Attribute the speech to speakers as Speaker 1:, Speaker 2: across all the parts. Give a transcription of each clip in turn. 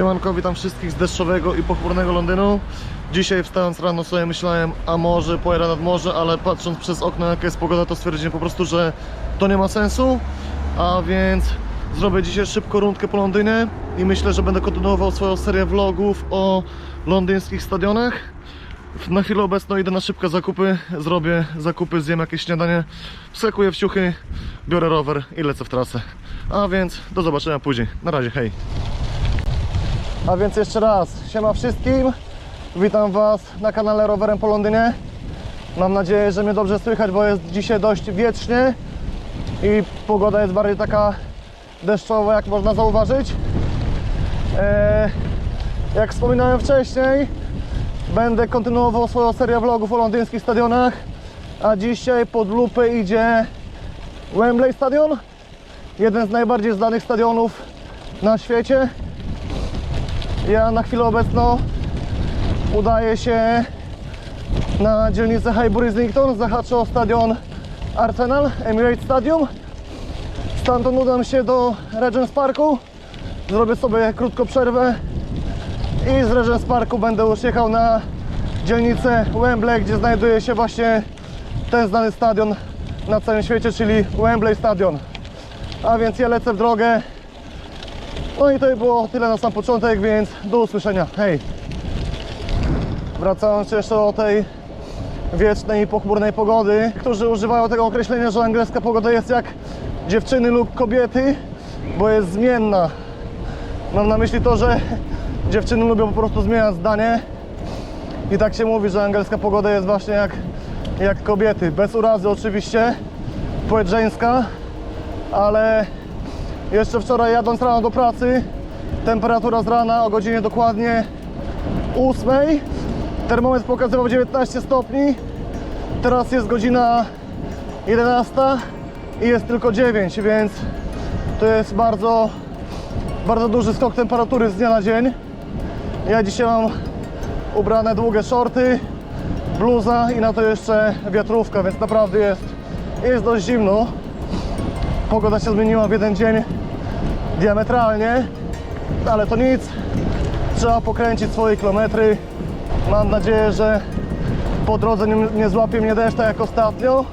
Speaker 1: Siemanko, witam wszystkich z deszczowego i pochmurnego Londynu. Dzisiaj wstając rano sobie myślałem, a może pojadę nad morze, ale patrząc przez okno jaka jest pogoda, to stwierdziłem po prostu, że to nie ma sensu. A więc zrobię dzisiaj szybko rundkę po Londynie i myślę, że będę kontynuował swoją serię vlogów o londyńskich stadionach. Na chwilę obecną idę na szybkie zakupy, zrobię zakupy, zjem jakieś śniadanie, wskakuję w ciuchy, biorę rower i lecę w trasę. A więc do zobaczenia później. Na razie, hej! A więc jeszcze raz, siema wszystkim. Witam Was na kanale Rowerem po Londynie. Mam nadzieję, że mnie dobrze słychać, bo jest dzisiaj dość wietrznie i pogoda jest bardziej taka deszczowa, jak można zauważyć. Eee, jak wspominałem wcześniej, będę kontynuował swoją serię vlogów o londyńskich stadionach, a dzisiaj pod lupę idzie Wembley Stadion, jeden z najbardziej znanych stadionów na świecie. Ja na chwilę obecną udaję się na dzielnicę Highbury Islington, zahaczę o stadion Arsenal, Emirates Stadium. Stamtąd udam się do Regents Parku, zrobię sobie krótką przerwę i z Regents Parku będę już jechał na dzielnicę Wembley, gdzie znajduje się właśnie ten znany stadion na całym świecie, czyli Wembley Stadion. A więc ja lecę w drogę. No i to było tyle na sam początek, więc do usłyszenia. Hej! Wracając jeszcze do tej wiecznej pochmurnej pogody, którzy używają tego określenia, że angielska pogoda jest jak dziewczyny lub kobiety, bo jest zmienna. Mam na myśli to, że dziewczyny lubią po prostu zmieniać zdanie i tak się mówi, że angielska pogoda jest właśnie jak, jak kobiety. Bez urazy oczywiście, płeć żeńska, ale jeszcze wczoraj jadąc rano do pracy, temperatura z rana o godzinie dokładnie 8. Termometr pokazywał 19 stopni. Teraz jest godzina 11 i jest tylko 9, więc to jest bardzo, bardzo duży skok temperatury z dnia na dzień. Ja dzisiaj mam ubrane długie shorty, bluza i na to jeszcze wiatrówka, więc naprawdę jest, jest dość zimno. Pogoda się zmieniła w jeden dzień diametralnie, ale to nic. Trzeba pokręcić swoje kilometry. Mam nadzieję, że po drodze nie, nie złapie mnie deszcz tak jak ostatnio.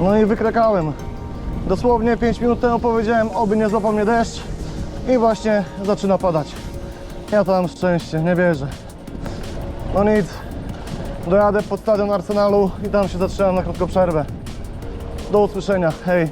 Speaker 1: No i wykrakałem. Dosłownie 5 minut temu powiedziałem, oby nie złapał mnie deszcz i właśnie zaczyna padać. Ja to mam szczęście, nie wierzę. No nic, dojadę pod stadion Arsenalu i tam się zatrzymam na krótką przerwę. Do usłyszenia, hej.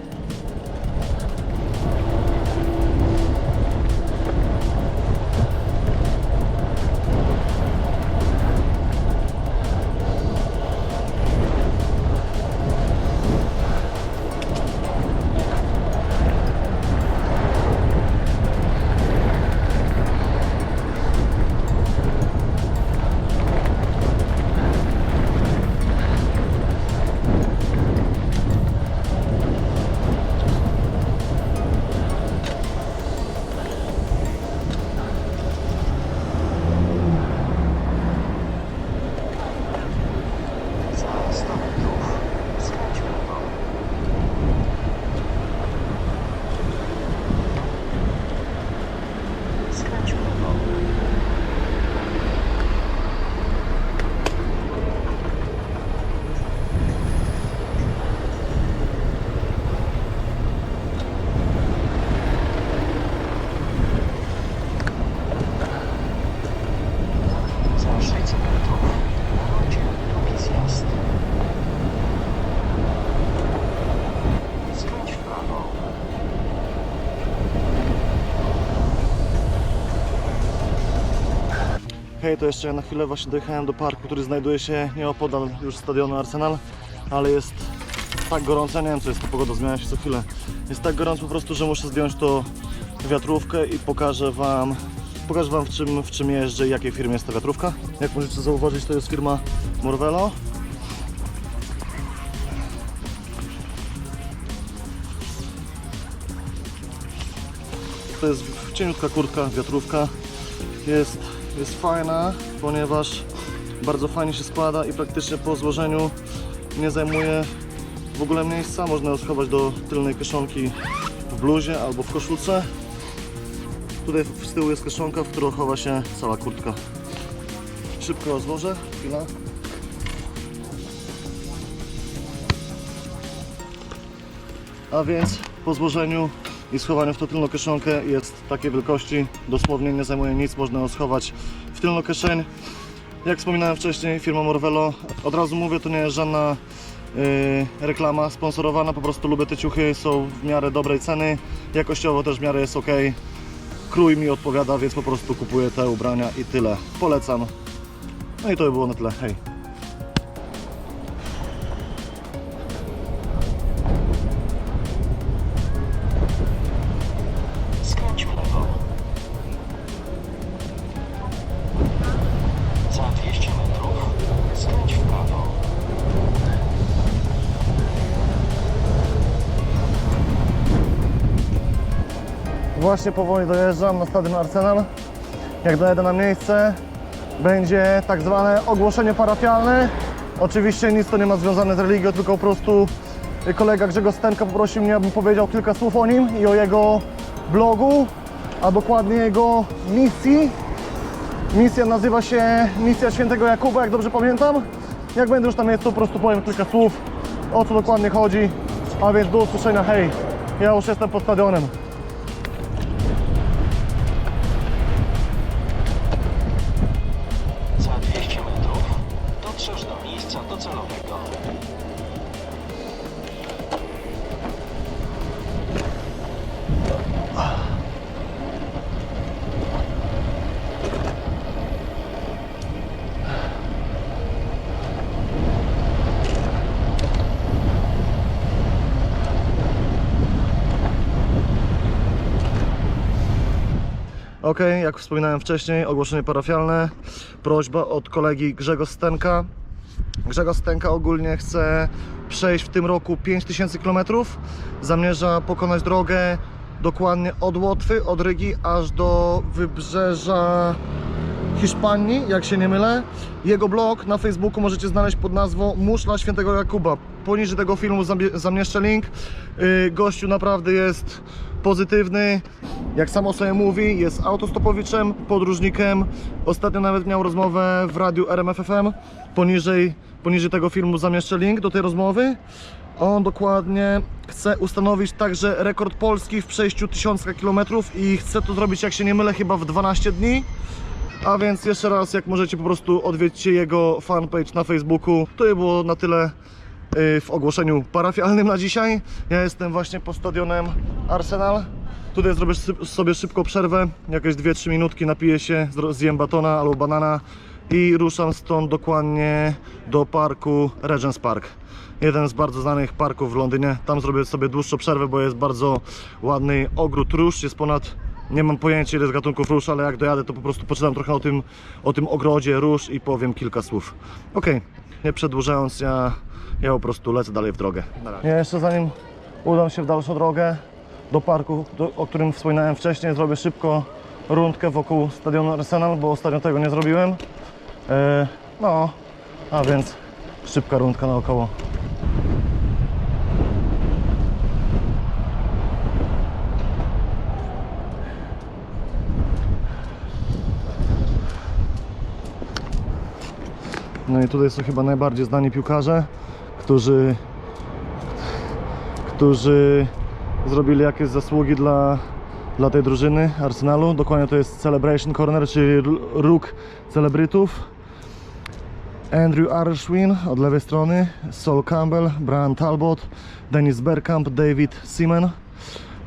Speaker 1: Hej, to jeszcze na chwilę właśnie dojechałem do parku, który znajduje się nieopodal już stadionu Arsenal, ale jest tak gorąco, nie wiem co jest to pogoda, zmienia się co chwilę. Jest tak gorąco po prostu, że muszę zdjąć to wiatrówkę i pokażę Wam, pokażę Wam w czym, w czym jeżdżę i jakiej firmie jest ta wiatrówka. Jak możecie zauważyć, to jest firma Morvelo. To jest cieniutka kurtka, wiatrówka. Jest, jest fajna, ponieważ Bardzo fajnie się składa i praktycznie po złożeniu nie zajmuje w ogóle miejsca. Można ją schować do tylnej kieszonki w bluzie albo w koszulce. Tutaj z tyłu jest kieszonka, w którą chowa się cała kurtka. Szybko ją złożę. Chwila. A więc po złożeniu i schowaniu w tą tylną kieszonkę jest takiej wielkości, dosłownie nie zajmuje nic, można ją schować w tylną kieszeń. Jak wspominałem wcześniej, firma Morvelo, od razu mówię, to nie jest żadna yy, reklama sponsorowana, po prostu lubię te ciuchy, są w miarę dobrej ceny, jakościowo też w miarę jest ok. Krój mi odpowiada, więc po prostu kupuję te ubrania i tyle. Polecam. No i to by było na tyle. Hej. Właśnie powoli dojeżdżam na stadion Arsenal. Jak dojedę na miejsce, będzie tak zwane ogłoszenie parafialne. Oczywiście nic to nie ma związane z religią, tylko po prostu kolega Grzegorz Stenka poprosił mnie, abym powiedział kilka słów o nim i o jego blogu, a dokładnie jego misji. Misja nazywa się Misja Świętego Jakuba, jak dobrze pamiętam. Jak będę już jest, to po prostu powiem kilka słów, o co dokładnie chodzi. A więc do usłyszenia, hej, ja już jestem pod stadionem. Ok, jak wspominałem wcześniej, ogłoszenie parafialne. Prośba od kolegi Grzegorz Stenka. Grzegorz Stenka ogólnie chce przejść w tym roku 5000 km. Zamierza pokonać drogę dokładnie od Łotwy, od Rygi aż do wybrzeża Hiszpanii, jak się nie mylę. Jego blog na Facebooku możecie znaleźć pod nazwą Muszla Świętego Jakuba. Poniżej tego filmu zamie- zamieszczę link. Yy, Gościu naprawdę jest pozytywny. Jak sam o sobie mówi, jest autostopowiczem, podróżnikiem. Ostatnio nawet miał rozmowę w radiu RMFFM. Poniżej, poniżej tego filmu zamieszczę link do tej rozmowy. On dokładnie chce ustanowić także rekord Polski w przejściu 1000 km i chce to zrobić, jak się nie mylę, chyba w 12 dni. A więc jeszcze raz, jak możecie po prostu odwiedźcie jego fanpage na Facebooku. To by było na tyle w ogłoszeniu parafialnym na dzisiaj. Ja jestem właśnie pod stadionem Arsenal. Tutaj zrobię sobie szybką przerwę, jakieś 2-3 minutki, napiję się, zjem batona albo banana i ruszam stąd dokładnie do parku Regent's Park. Jeden z bardzo znanych parków w Londynie. Tam zrobię sobie dłuższą przerwę, bo jest bardzo ładny ogród róż. Jest ponad, nie mam pojęcia ile jest gatunków róż, ale jak dojadę to po prostu poczytam trochę o tym, o tym ogrodzie róż i powiem kilka słów. Ok, nie przedłużając, ja, ja po prostu lecę dalej w drogę. Ja jeszcze zanim udam się w dalszą drogę do parku, do, o którym wspominałem wcześniej, zrobię szybko rundkę wokół stadionu Arsenal, bo ostatnio tego nie zrobiłem. E, no, a więc szybka rundka naokoło. No i tutaj są chyba najbardziej znani piłkarze, którzy, którzy zrobili jakieś zasługi dla, dla tej drużyny Arsenalu. Dokładnie to jest Celebration Corner, czyli róg celebrytów. Andrew Arshwin od lewej strony, Sol Campbell, Brian Talbot, Dennis Bergkamp, David Seaman,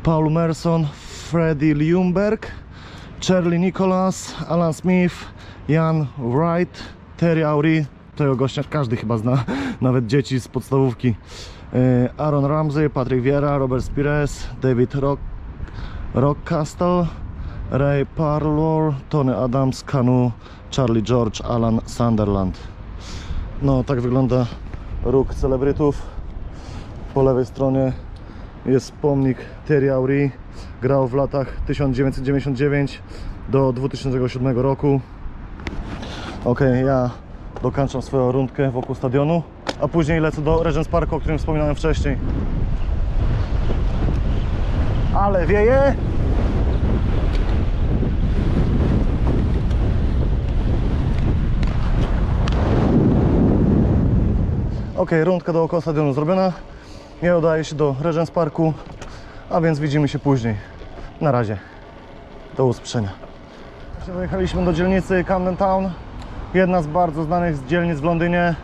Speaker 1: Paul Merson, Freddie Ljungberg, Charlie Nicholas, Alan Smith, Jan Wright, Terry Aury, tego gościa każdy chyba zna, nawet dzieci z podstawówki. E, Aaron Ramsey, Patrick Vieira, Robert Spires, David Rock, Rockcastle, Ray Parlour, Tony Adams, Kanu, Charlie George, Alan Sunderland. No, tak wygląda róg celebrytów. Po lewej stronie jest pomnik Thierry Henry. Grał w latach 1999 do 2007 roku. Ok, ja dokończam swoją rundkę wokół stadionu, a później lecę do Regents Parku, o którym wspominałem wcześniej. Ale wieje! Ok, rundka dookoła stadionu zrobiona. Ja udaję się do Regents Parku, a więc widzimy się później. Na razie. Do usłyszenia. Dojechaliśmy do dzielnicy Camden Town, jedna z bardzo znanych dzielnic w Londynie.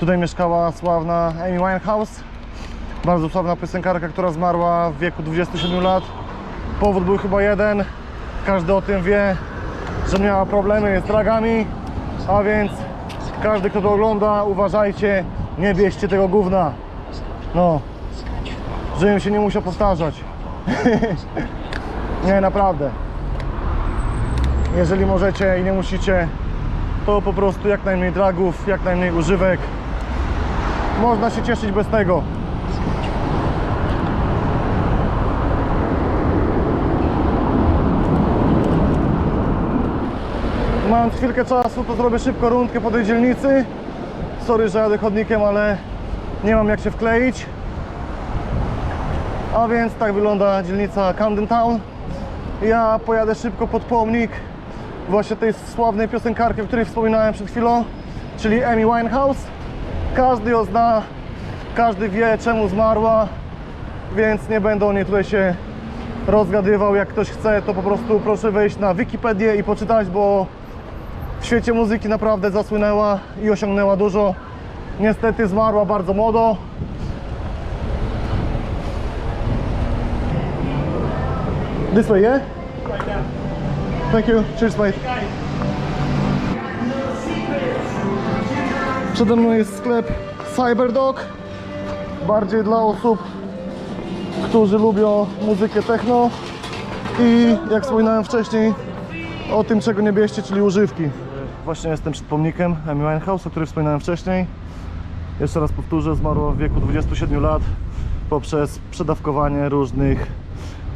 Speaker 1: Tutaj mieszkała sławna Amy Winehouse, bardzo sławna piosenkarka, która zmarła w wieku 27 lat. Powód był chyba jeden, każdy o tym wie, że miała problemy z dragami, a więc każdy kto to ogląda, uważajcie, nie bierzcie tego gówna. No, żebym się nie musiał powtarzać. nie, naprawdę. Jeżeli możecie i nie musicie, to po prostu jak najmniej dragów, jak najmniej używek. Można się cieszyć bez tego. Mając chwilkę czasu, to zrobię szybko rundkę po tej dzielnicy. Sorry, że jadę chodnikiem, ale nie mam jak się wkleić. A więc tak wygląda dzielnica Camden Town. Ja pojadę szybko pod pomnik właśnie tej sławnej piosenkarki, o której wspominałem przed chwilą, czyli Amy Winehouse. Każdy ją zna, każdy wie czemu zmarła, więc nie będę o niej tutaj się rozgadywał. Jak ktoś chce, to po prostu proszę wejść na Wikipedię i poczytać, bo w świecie muzyki naprawdę zasłynęła i osiągnęła dużo. Niestety zmarła bardzo młodo. This way, yeah? Thank you. Cheers, mate. Przede mną jest sklep Cyberdog. Bardziej dla osób, którzy lubią muzykę techno. I jak wspominałem wcześniej, o tym czego nie bierzcie, czyli używki. Właśnie jestem przed pomnikiem Amy Winehouse, o którym wspominałem wcześniej. Jeszcze raz powtórzę, zmarła w wieku 27 lat poprzez przedawkowanie różnych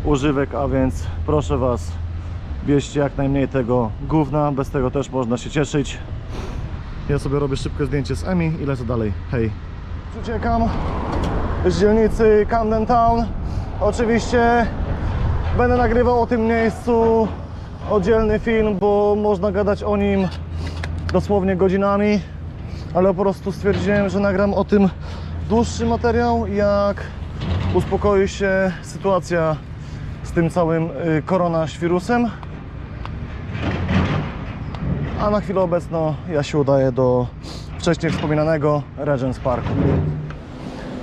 Speaker 1: używek, a więc proszę Was, bierzcie jak najmniej tego gówna, bez tego też można się cieszyć. Ja sobie robię szybkie zdjęcie z Emi i lecę dalej. Hej. Uciekam z dzielnicy Camden Town. Oczywiście będę nagrywał o tym miejscu oddzielny film, bo można gadać o nim dosłownie godzinami, ale po prostu stwierdziłem, że nagram o tym dłuższy materiał, jak uspokoi się sytuacja z tym całym y, koronaświrusem. A na chwilę obecną ja się udaję do wcześniej wspominanego Regents Parku.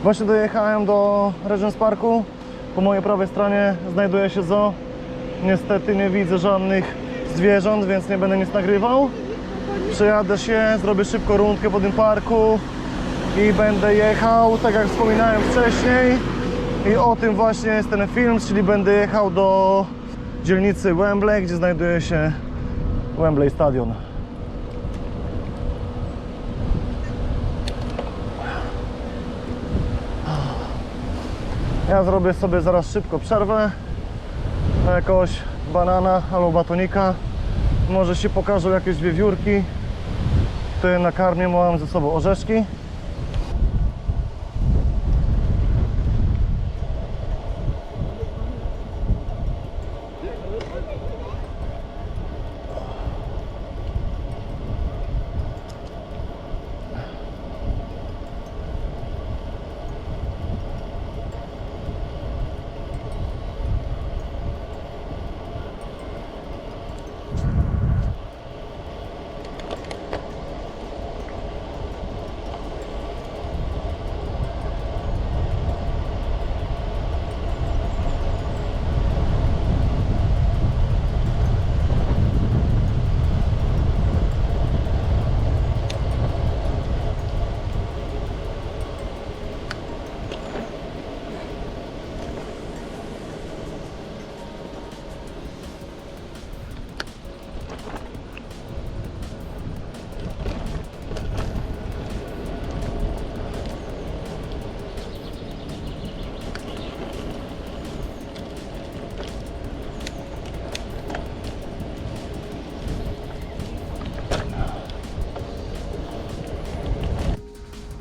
Speaker 1: Właśnie dojechałem do Regents Parku. Po mojej prawej stronie znajduje się zoo. Niestety nie widzę żadnych zwierząt, więc nie będę nic nagrywał. Przejadę się, zrobię szybko rundkę po tym parku i będę jechał, tak jak wspominałem wcześniej. I o tym właśnie jest ten film, czyli będę jechał do dzielnicy Wembley, gdzie znajduje się Wembley Stadion. Ja zrobię sobie zaraz szybko przerwę na jakąś banana albo batonika. Może się pokażą jakieś wiewiórki. Tutaj na karmie mam ze sobą orzeszki.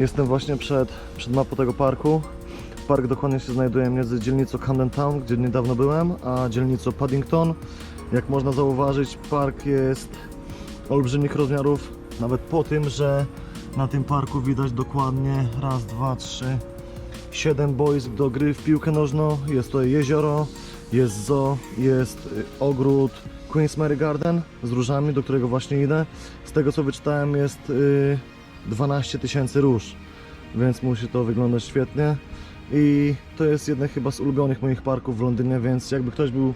Speaker 1: Jestem właśnie przed, przed mapą tego parku. Park dokładnie się znajduje między dzielnicą Camden Town, gdzie niedawno byłem, a dzielnicą Paddington. Jak można zauważyć, park jest olbrzymich rozmiarów, nawet po tym, że na tym parku widać dokładnie raz, dwa, trzy, siedem boisk do gry w piłkę nożną. Jest tutaj jezioro, jest zoo, jest ogród Queen's Mary Garden z różami, do którego właśnie idę. Z tego co wyczytałem jest y, 12 tysięcy róż, więc musi to wyglądać świetnie. I to jest jeden chyba z ulubionych moich parków w Londynie, więc jakby ktoś był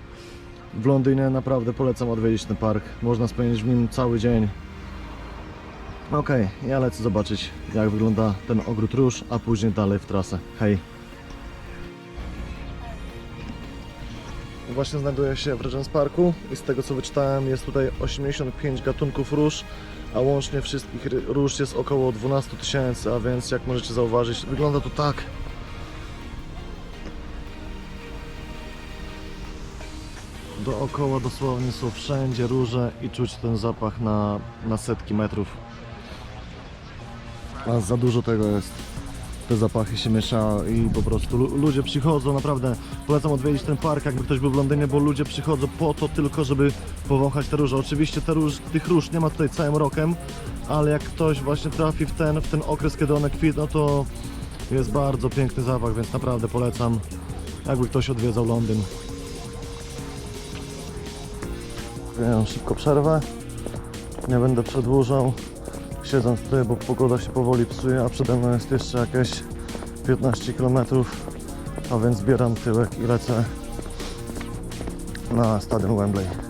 Speaker 1: w Londynie, naprawdę polecam odwiedzić ten park. Można spędzić w nim cały dzień. Okej, ja lecę zobaczyć jak wygląda ten ogród róż, a później dalej w trasę. Hej! Właśnie znajduję się w Regents Parku i z tego co wyczytałem jest tutaj 85 gatunków róż, a łącznie wszystkich róż jest około 12 tysięcy, a więc jak możecie zauważyć wygląda to tak. Dookoła dosłownie są wszędzie róże i czuć ten zapach na, na setki metrów. A za dużo tego jest. Te zapachy się mieszają i po prostu lu- ludzie przychodzą, naprawdę polecam odwiedzić ten park, jakby ktoś był w Londynie, bo ludzie przychodzą po to tylko, żeby powąchać te róże. Oczywiście te róż, tych róż nie ma tutaj całym rokiem, ale jak ktoś właśnie trafi w ten, w ten okres, kiedy one kwitną, to jest bardzo piękny zapach, więc naprawdę polecam, jakby ktoś odwiedzał Londyn. Ja szybko przerwę, nie będę przedłużał siedząc tutaj, bo pogoda się powoli psuje, a przede mną jest jeszcze jakieś 15 km, a więc zbieram tyłek i lecę na stadion Wembley.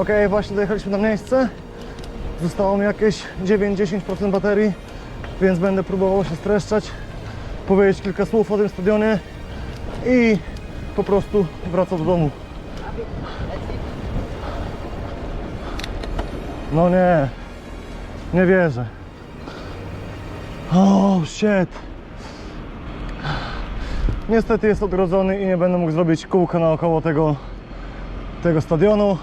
Speaker 1: Ok, właśnie dojechaliśmy na miejsce. Zostało mi jakieś 9-10% baterii, więc będę próbował się streszczać, powiedzieć kilka słów o tym stadionie i po prostu wracał do domu. No nie, nie wierzę. Oh shit. Niestety jest odgrodzony i nie będę mógł zrobić kółka naokoło tego, tego stadionu.